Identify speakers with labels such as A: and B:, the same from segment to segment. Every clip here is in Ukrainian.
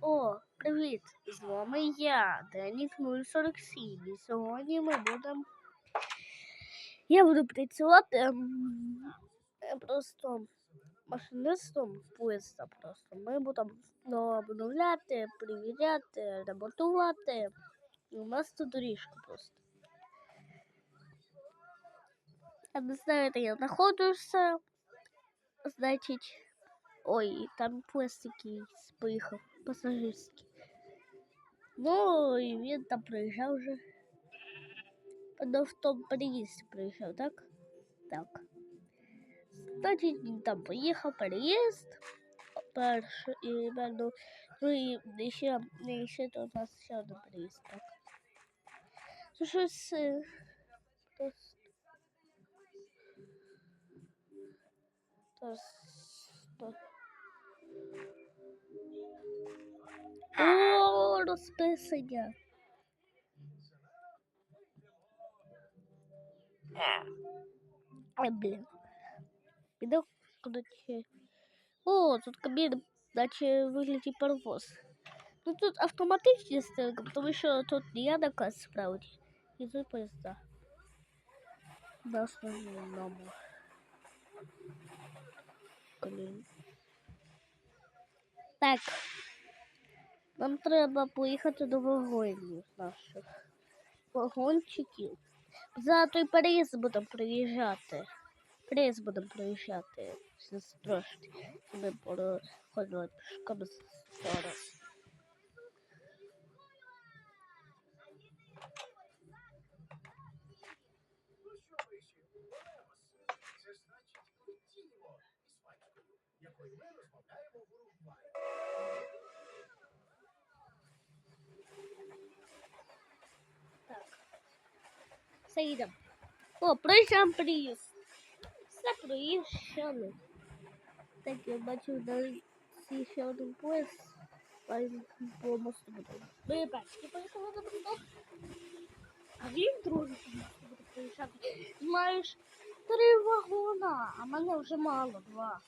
A: О, привіт! З вами я, Денік 047. І сьогодні ми будемо. Я буду працювати просто машинистом поїзда просто. Ми будемо обновляти, перевіряти, ремонтувати. У нас тут доріжка просто. А не знаю, де я знаходжуся. Значить. Ой, там поїзд якийсь поїхав пасажирський. Ну, і він там приїжджав вже. Ну, в тому переїзді приїжджав, так? Так. Значить, він там поїхав, переїзд. Перший, і, ну, ну і ще, і ще то у нас ще один переїзд, так. Це щось... е, просто- О, розписання. Ай, блін. Піду куди. О, тут кабін, наче вигляді паровоз. Ну тут автоматичні стрілки, тому що тут не я наказ справді. І тут поїзда. На основному. Блін. Так. Нам треба поїхати до вагонів наших вагончиків. За той переїзд будемо приїжджати. Переїзд будемо приїжджати. Все трошки. Ми проходили пішком зараз. Так. Все їдемо. О, проїжджаємо приїзд. Все проїжджали. Так, я бачу навіть ще один поїзд. А він по мосту буде. Ми перші поїхали до мосту. А він другий по мосту буде проїжджати. Маєш три вагона, а мене вже мало, два.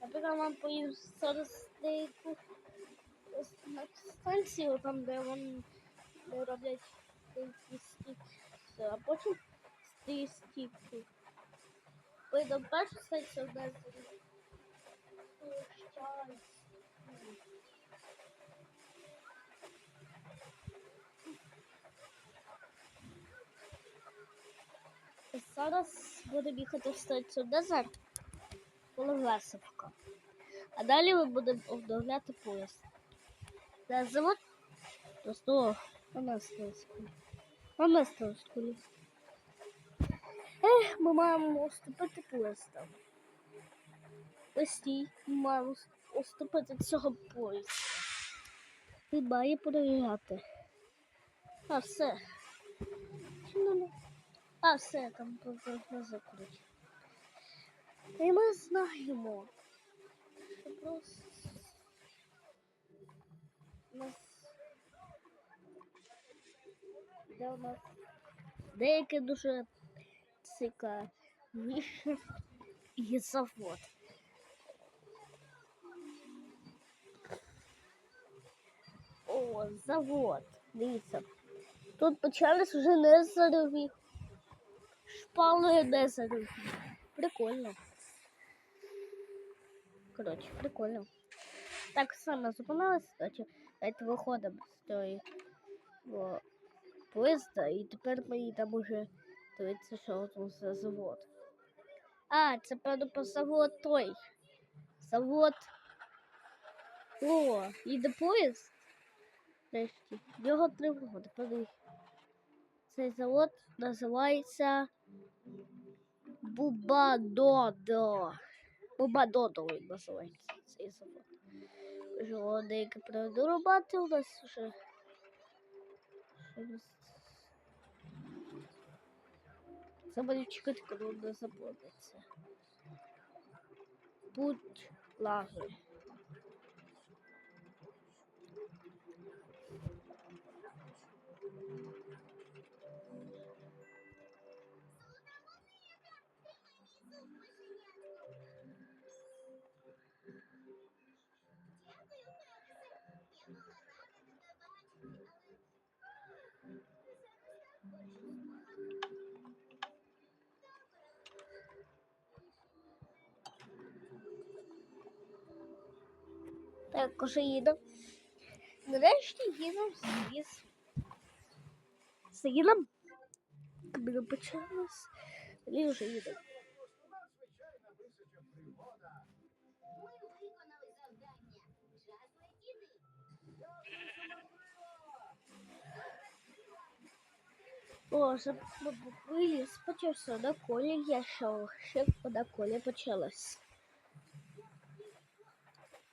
A: Наприклад, нам поїзд зараз деяку на станцію, там, де вони де роблять деякі стільки, а потім ті стільки. Поїдемо першу станцію, де Зараз будемо їхати в станцію Дезерт, Половесовка. А далі ми будемо обновляти поїзд. Завод? Просто на нас На нас школі. Ех, ми маємо уступити поїздом. Постій, ми маємо уступити цього поїзда. Він має перевіряти. А все. А все, там не закруть. І ми знаємо, просто у нас де у нас деяке дуже цікаві є завод. О, завод. Дивіться. Тут почались вже незарові. Шпали незарові. Прикольно. Коротше, прикольно. Так само зупинилася, значить, давайте виходимо з тої поїзда, і тепер ми їдемо уже дивитися, що там за завод. А, це певно завод той. Завод. О, їде поїзд. Нарешті. Його три вагони. Подивись. Цей завод називається Бубадодо. Бубадодо він називається цей завод. Вже деякі проведу роботи у нас вже. Це Забуду чекати, коли воно Тут Будь. Thank you. Так, уже їдемо. Нарешті їдемо в ліс. Заїдемо. Коли почалось. І вже їдемо. Боже, виліз почався на колі, я йшов, ще на колі почалось.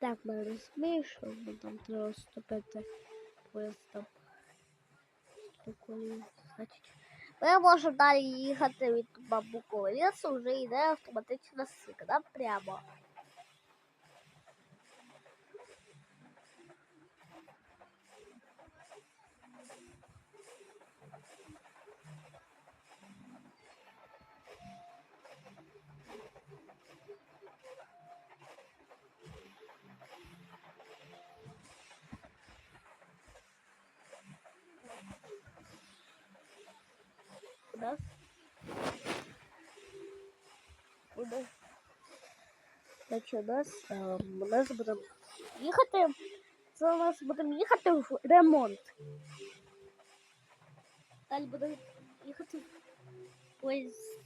A: Так, ми розуміємо, що там треба вступити поїздом. Значить. Ми можемо далі їхати від бамбукового лісу, вже йде автоматична сигнал прямо. У нас значить, у нас ем, у нас будемо їхати. У нас будемо їхати в ремонт. Далі будемо їхати в поїзд.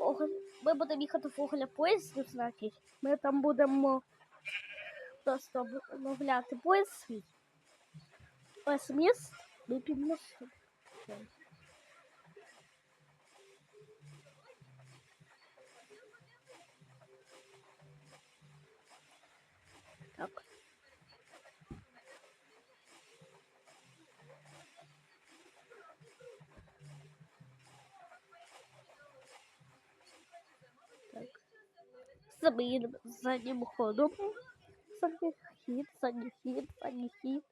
A: Ого, Ми будемо їхати в Оголя поїзд, значить. Ми там будемо просто обновляти поїзд свій. Ось міст, ми. Так. Забили заднім ходом. Задній хід, задній хід, задній хід.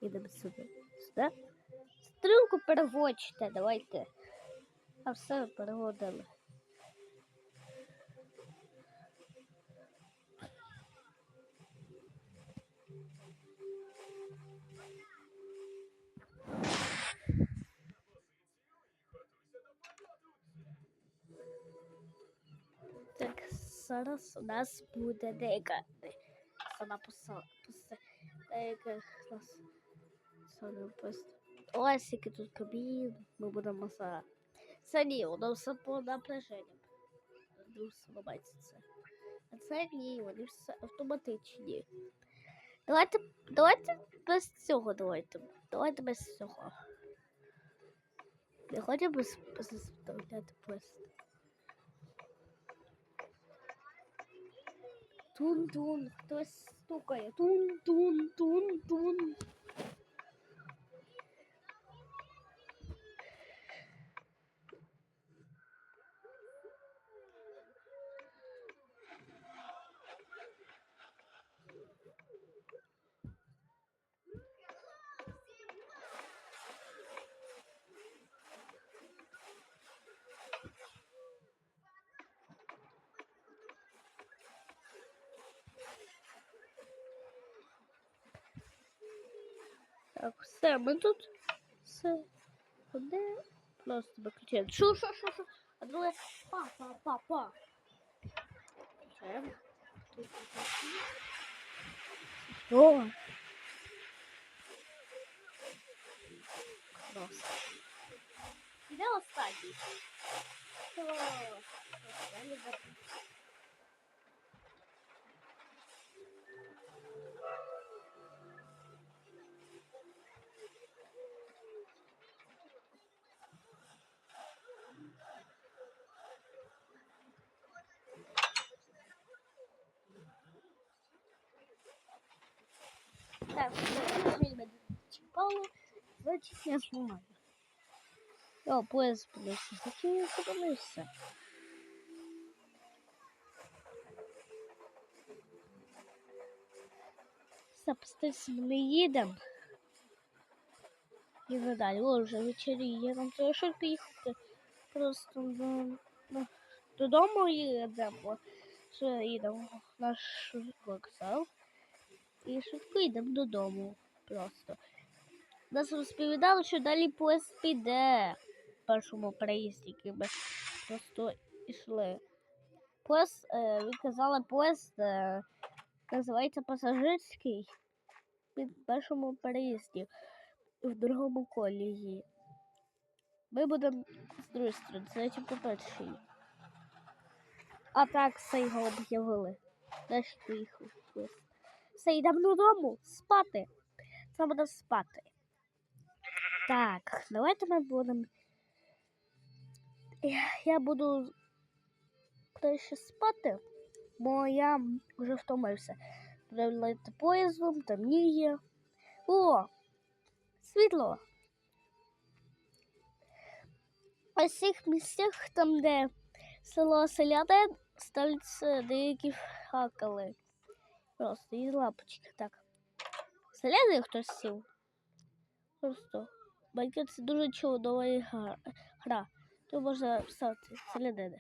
A: Ідемо сюди. Сюди. Стрілку переводьте, давайте. А все переводили. Зараз у нас буде деяка сама поса деяка нас саме просто. Ось який тут кабін, ми будемо за. Це ні, воно все по напряженням. Дуже слабається це. А це ні, вони все автоматичні. Давайте, давайте без цього давайте. Давайте без цього. Не хочемо без, без Tun, tun, tô, tô, tun, tun, tun, tun. Так, все, ми тут все. Де? Просто виключаємо. Шо, шо, шо, шо? А друге. Па, па, па, па. О! Клас. Де останній? О, я Так, все, ми мене чекали, значить я знімаю. О, пояс спинився, значить я зупинився. Все, постійся, ми їдемо. І ви далі, о, вже вечеріє, нам треба швидко їхати. Просто до, до, додому їдемо. Що їдемо в наш вокзал. І швидко йдемо додому просто. Нас розповідали, що далі поїзд піде в першому переїзді, який ми просто йшли. Поїзд, е, ви казали, поїзд е, називається пасажирський під першому переїзді в другому колії. Ми будемо з другої сторони, це типу перший. А так все його об'явили. Ж поїхав? Ось. Все, йдемо додому спати. Це буде спати. Так, давайте ми будемо. Я, буду краще спати, бо я вже втомився. Летіти поїздом, темніє. О! Світло! В цих місцях, там, де село селяни, ставляться деякі факели. Просто і лапочки. Так. Селяни хтось сів. Просто. Байкет це дуже чудова гра. Тут можна писати селянини.